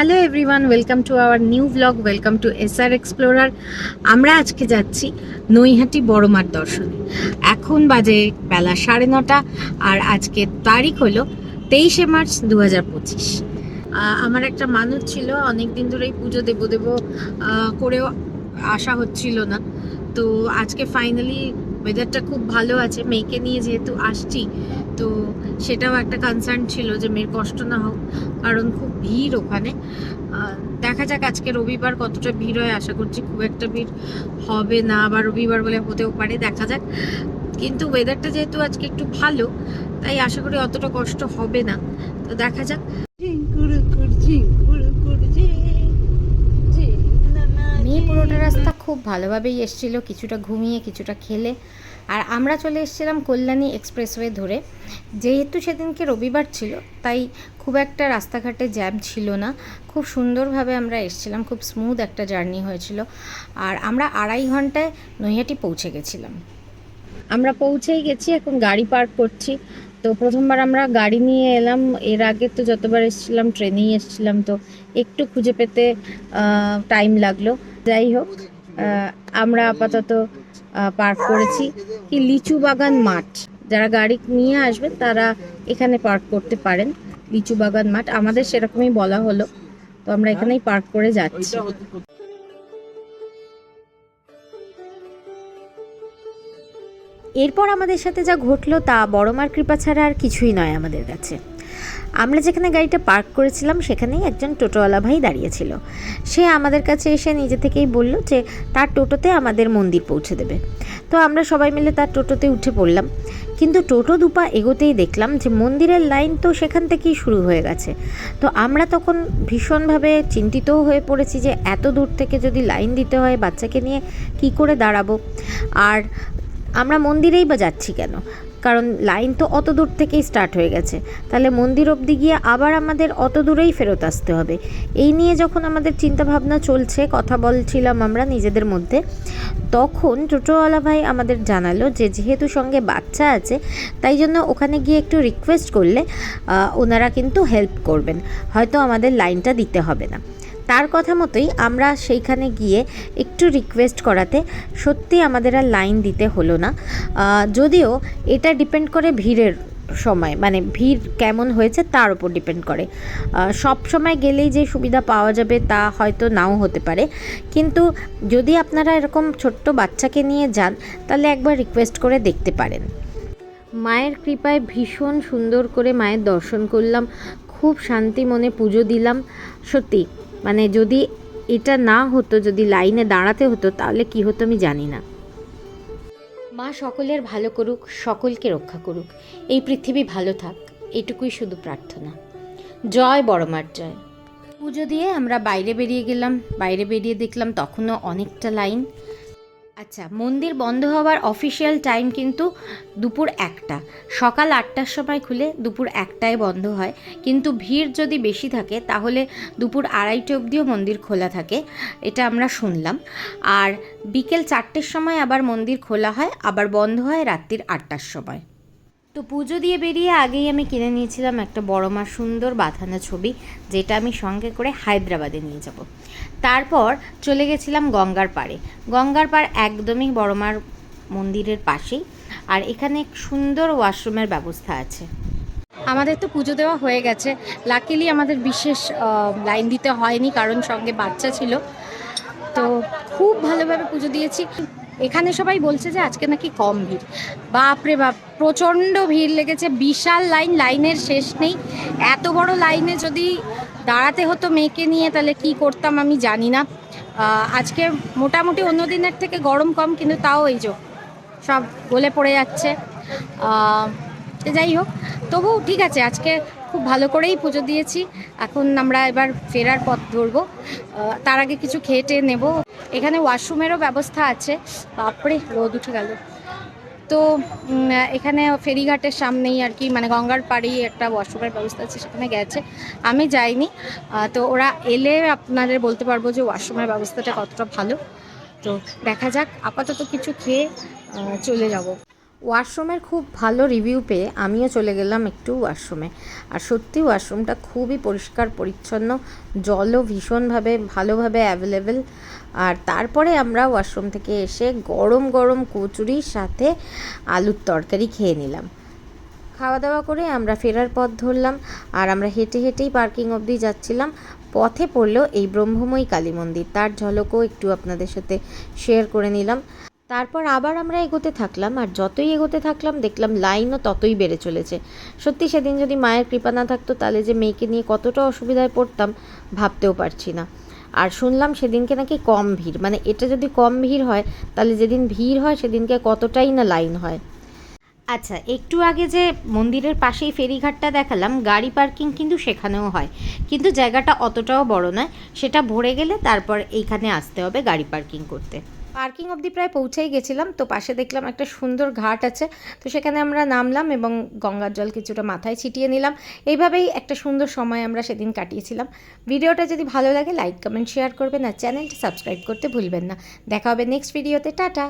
Hello everyone welcome to our new blog welcome to SR explorer আমরা আজকে যাচ্ছি নৈহাটি বড়মার দর্শনে। এখন বাজে বেলা সাড়ে নটা, আর আজকে তারিখ হলো তেইশে মার্চ দু পঁচিশ। আমার একটা মানুষ ছিল অনেক দিন ধরেই পুজো দেব দেব করেও আসা হচ্ছিল না। তো আজকে ফাইনালি ওয়েদারটা খুব ভালো আছে, মেয়েকে নিয়ে যেহেতু আসছি, তো সেটাও একটা কনসার্ন ছিল যে মেয়ের কষ্ট না হোক, কারণ খুব ভিড় ওখানে। দেখা যাক আজকে রবিবার কতটা ভিড় হয়, আশা করছি খুব একটা ভিড় হবে না বা রবিবার বলে হতেও পারে, দেখা যাক। কিন্তু ওয়েদারটা যেহেতু আজকে একটু ভালো, তাই আশা করি অতটা কষ্ট হবে না। তো দেখা যাক। ভালোভাবেই এসছিল, কিছুটা ঘুমিয়ে, কিছুটা খেলে। আর আমরা চলে এসেছিলাম কল্যাণী এক্সপ্রেসওয়ে ধরে। যেহেতু সেদিনকে রবিবার ছিল, তাই খুব একটা রাস্তাঘাটে জ্যাম ছিল না। খুব সুন্দরভাবে আমরা এসেছিলাম, খুব স্মুথ একটা জার্নি হয়েছিল। আর আমরা আড়াই ঘন্টায় নৈহাটি পৌঁছে গেছিলাম। আমরা পৌঁছেই গেছি, এখন গাড়ি পার্ক করছি। তো প্রথমবার আমরা গাড়ি নিয়ে এলাম, এর আগে তো যতবার এসেছিলাম, ট্রেনেই এসেছিলাম, তো একটু খুঁজে পেতে টাইম লাগল। যাই হোক আমরা আপাতত পার্ক করেছি। কি লিচু বাগান মাঠ। যারা গাড়ি নিয়ে আসবেন, তারা এখানে পার্ক করতে পারেন। লিচু বাগান মাঠ। আমাদের সেরকমই বলা হলো। তো আমরা এখানেই পার্ক করে যাচ্ছি। এরপর আমাদের সাথে যা ঘটলো তা বড় মার কৃপা ছাড়া আর কিছুই নয় আমাদের কাছে। আমরা যেখানে গাড়িটা পার্ক করেছিলাম, সেখানেই একজন টোটোওয়ালা ভাই দাঁড়িয়েছিল। সে আমাদের কাছে এসে নিজে থেকেই বলল যে, তার টোটোতে আমাদের মন্দির পৌঁছে দেবে। তো আমরা সবাই মিলে তার টোটোতে উঠে পড়লাম। কিন্তু টোটো দুপা এগোতেই দেখলাম যে, মন্দিরের লাইন তো সেখান থেকেই শুরু হয়ে গেছে। তো আমরা তখন ভীষণভাবে চিন্তিতও হয়ে পড়েছি যে, এত দূর থেকে যদি লাইন দিতে হয় বাচ্চাকে নিয়ে, কি করে দাঁড়াবো? আর আমরা মন্দিরেই বা যাচ্ছি কেন? কারণ লাইন তো অত দূর থেকেই স্টার্ট হয়ে গেছে। তাহলে মন্দির অবধি গিয়ে আবার আমাদের অত দূরেই ফেরত আসতে হবে। এই নিয়ে যখন আমাদের চিন্তা ভাবনা চলছে, কথা বলছিলাম আমরা নিজেদের মধ্যে, তখন টোটোওয়ালা ভাই আমাদের জানালো যে যেহেতু সঙ্গে বাচ্চা আছে, তাই জন্য ওখানে গিয়ে একটু রিকোয়েস্ট করলে ওনারা কিন্তু হেল্প করবেন। হয়তো আমাদের লাইনটা দিতে হবে না। তার কথা মতোই আমরা সেইখানে গিয়ে একটু রিকোয়েস্ট করাতে সত্যি আমাদের আর লাইন দিতে হলো না। যদিও এটা ডিপেন্ড করে ভিড়ের সময় মানে ভিড় কেমন হয়েছে তার উপর ডিপেন্ড করে। সব সময় গেলেই যে সুবিধা পাওয়া যাবে তা হয়তো নাও হতে পারে। কিন্তু যদি আপনারা এরকম ছোট্ট বাচ্চাকে নিয়ে যান, তাহলে একবার রিকোয়েস্ট করে দেখতে পারেন। মায়ের কৃপায় ভীষণ সুন্দর করে মায়ের দর্শন করলাম, খুব শান্তি মনে পুজো দিলাম। সত্যি মানে যদি এটা না হতো, যদি লাইনে দাঁড়াতে হতো, তাহলে কি হতো আমি জানি না। মা সকলের ভালো করুক, সকলকে রক্ষা করুক। এই পৃথিবী ভালো থাক, এটুকুই শুধু প্রার্থনা। জয় বড়মার জয়। পুজো দিয়ে আমরা বাইরে বেরিয়ে গেলাম। বাইরে বেরিয়ে দেখলাম তখনও অনেকটা লাইন। আচ্ছা মন্দির বন্ধ হওয়ার অফিসিয়াল টাইম কিন্তু দুপুর একটা। সকাল আটটার সময় খুলে দুপুর একটায় বন্ধ হয়। কিন্তু ভিড় যদি বেশি থাকে, তাহলে দুপুর আড়াইটে অবধিও মন্দির খোলা থাকে। এটা আমরা শুনলাম। আর বিকেল চারটের সময় আবার মন্দির খোলা হয়, আবার বন্ধ হয় রাত্রির আটটার সময়। তো পুজো দিয়ে বেরিয়ে আগেই আমি কিনে নিয়েছিলাম একটা বড় মার সুন্দর বাঁধানো ছবি, যেটা আমি সঙ্গে করে হায়দ্রাবাদে নিয়ে যাব। তারপর চলে গেছিলাম গঙ্গার পাড়ে। গঙ্গার পাড় একদমই বড় মার মন্দিরের পাশেই, আর এখানে সুন্দর ওয়াশরুমের ব্যবস্থা আছে। আমাদের তো পুজো দেওয়া হয়ে গেছে। লাকিলি আমাদের বিশেষ লাইন দিতে হয়নি, কারণ সঙ্গে বাচ্চা ছিল। তো খুব ভালোভাবে পুজো দিয়েছি। এখানে সবাই বলছে যে আজকে নাকি কম ভিড়। বাপরে বাপ, প্রচণ্ড ভিড় লেগেছে, বিশাল লাইন, লাইনের শেষ নেই। এত বড় লাইনে যদি দাঁড়াতে হতো মেয়েকে নিয়ে, তাহলে কি করতাম আমি জানি না। আজকে মোটামুটি অন্য দিনের থেকে গরম কম, কিন্তু তাও এই যে সব গলে পড়ে যাচ্ছে। যাই হোক তবু ঠিক আছে, আজকে খুব ভালো করেই পুজো দিয়েছি। এখন আমরা এবার ফেরার পথ ধরবো। তার আগে কিছু খেয়ে টেয়ে নেব। এখানে ওয়াশরুমেরও ব্যবস্থা আছে। বাপরে, রোদ উঠে গেল। তো এখানে ফেরিঘাটের সামনেই আর কি মানে গঙ্গার পাড়েই একটা ওয়াশরুমের ব্যবস্থা আছে, সেখানে গেছে। আমি যাইনি। তো ওরা এলে আপনাদের বলতে পারব যে ওয়াশরুমের ব্যবস্থাটা কতটা ভালো। তো দেখা যাক, আপাতত কিছু খেয়ে চলে যাব। ওয়াশরুমের খুব ভালো রিভিউ পেয়ে আমিও চলে গেলাম একটু ওয়াশরুমে। আর সত্যি ওয়াশরুমটা খুবই পরিষ্কার, পরিচ্ছন্ন, জলও ভীষণভাবে, ভালোভাবে অ্যাভেলেবেল আর তারপরে আমরা ওয়াশরুম থেকে এসে গরম গরম কচুরির সাথে আলুর তরকারি খেয়ে নিলাম। খাওয়া দাওয়া করে আমরা ফেরার পথ ধরলাম আর আমরা হেঁটে হেঁটেই পার্কিং অবধি যাচ্ছিলাম। পথে পড়ল এই ব্রহ্মময়ী কালী মন্দির। তার ঝলকও একটু আপনাদের সাথে শেয়ার করে নিলাম। তারপর আবার আমরা এগোতে থাকলাম, আর যতই এগোতে থাকলাম, দেখলাম লাইনও ততই বেড়ে চলেছে। সত্যি সেদিন যদি মায়ের কৃপা না থাকতো, তাহলে যে মেয়েকে নিয়ে কতটা অসুবিধায় পড়তাম ভাবতেও পারছি না। আর শুনলাম সেদিনকে নাকি কম ভিড় মানে এটা যদি কম ভিড় হয়, তাহলে যেদিন ভিড় হয়, সেদিনকে কতটাই না লাইন হয়। আচ্ছা একটু আগে যে মন্দিরের পাশেই ফেরিঘাটটা দেখালাম, গাড়ি পার্কিং কিন্তু সেখানেও হয়। কিন্তু জায়গাটা অতটাও বড় নয়, সেটা ভরে গেলে তারপর এইখানে আসতে হবে গাড়ি পার্কিং করতে। পার্কিং অবধি প্রায় পৌঁছেই গেছিলাম, তো পাশে দেখলাম একটা সুন্দর ঘাট আছে, তো সেখানে আমরা নামলাম এবং গঙ্গার জল কিছুটা মাথায় ছিটিয়ে নিলাম। এইভাবেই একটা সুন্দর সময় আমরা সেদিন কাটিয়েছিলাম। ভিডিওটা যদি ভালো লাগে, লাইক, কমেন্ট, শেয়ার করবেন আর চ্যানেলটি সাবস্ক্রাইব করতে ভুলবেন না। দেখা হবে নেক্সট ভিডিওতে, টাটা!